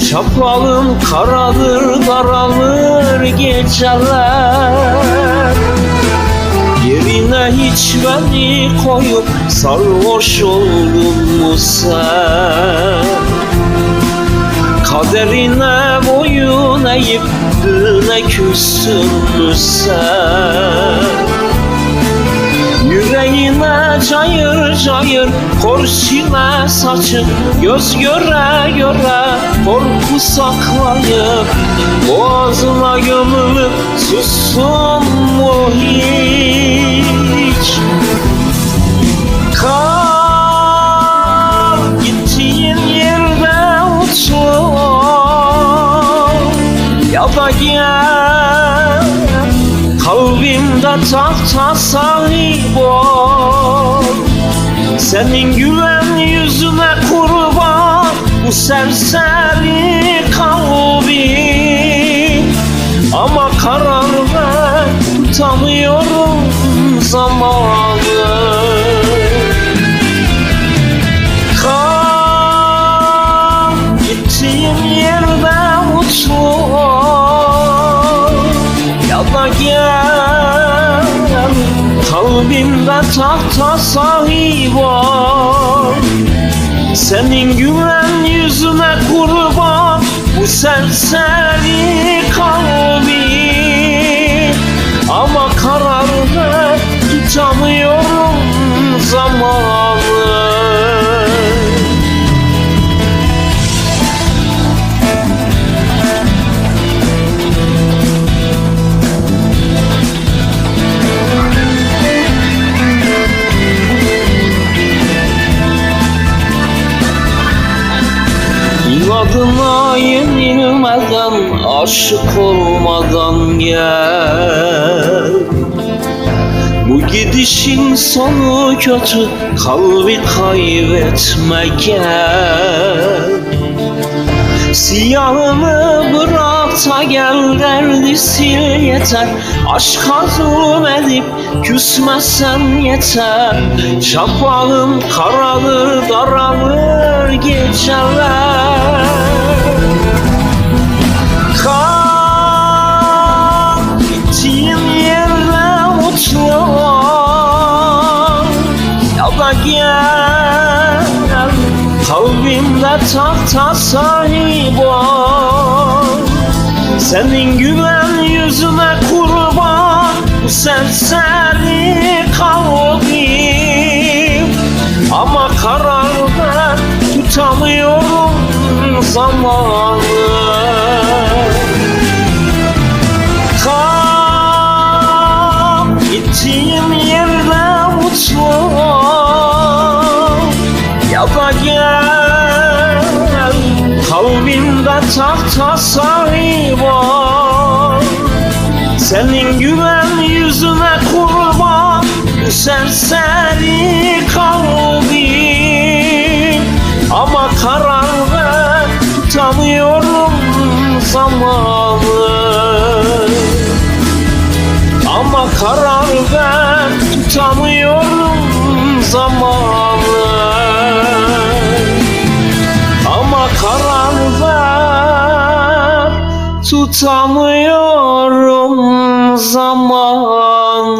Şapalım karadır daralır geceler Yerine hiç beni koyup sarhoş oldun mu sen? Kaderine boyun eğip düğüne küstün mü sen? Yüreğine cayır cayır Korşine saçın Göz göre göre Korku saklayıp Boğazına gömülüp Sussun mu hiç? Kal Gittiğin yerde otur Ya da gel. Kalbimde tahta sahip ol Senin güven yüzüne kurban Bu serseri kalbim Ama karar ver tutamıyorum zamanı kalbimde tahta sahip ol Senin güven yüzüne kurban bu serseri İnadına yenilmeden Aşık olmadan gel. Bu gidişin sonu kötü Kalbi kaybetme gel. Siyahını bırak da gel derdi sil yeter Aşka zulmedip küsmesen yeter. Şapağın karalır daralır geceler. Gittiğin yerde mutlu ol Ya da gel Kalbimde tahta sahip ol Senin güven yüzüne kurban Bu serseri kalbim Ama karar ver tutamıyorum zamanı. Kal gittiğim yerde mutlu Ya da gel kalbimde tahta ol Senin güven yüzüne kurban serseri kalbim Ama karar ver tutamıyorum zamanı. Ama karar ver tutamıyorum zamanı. Ama karar ver tutamıyorum zamanı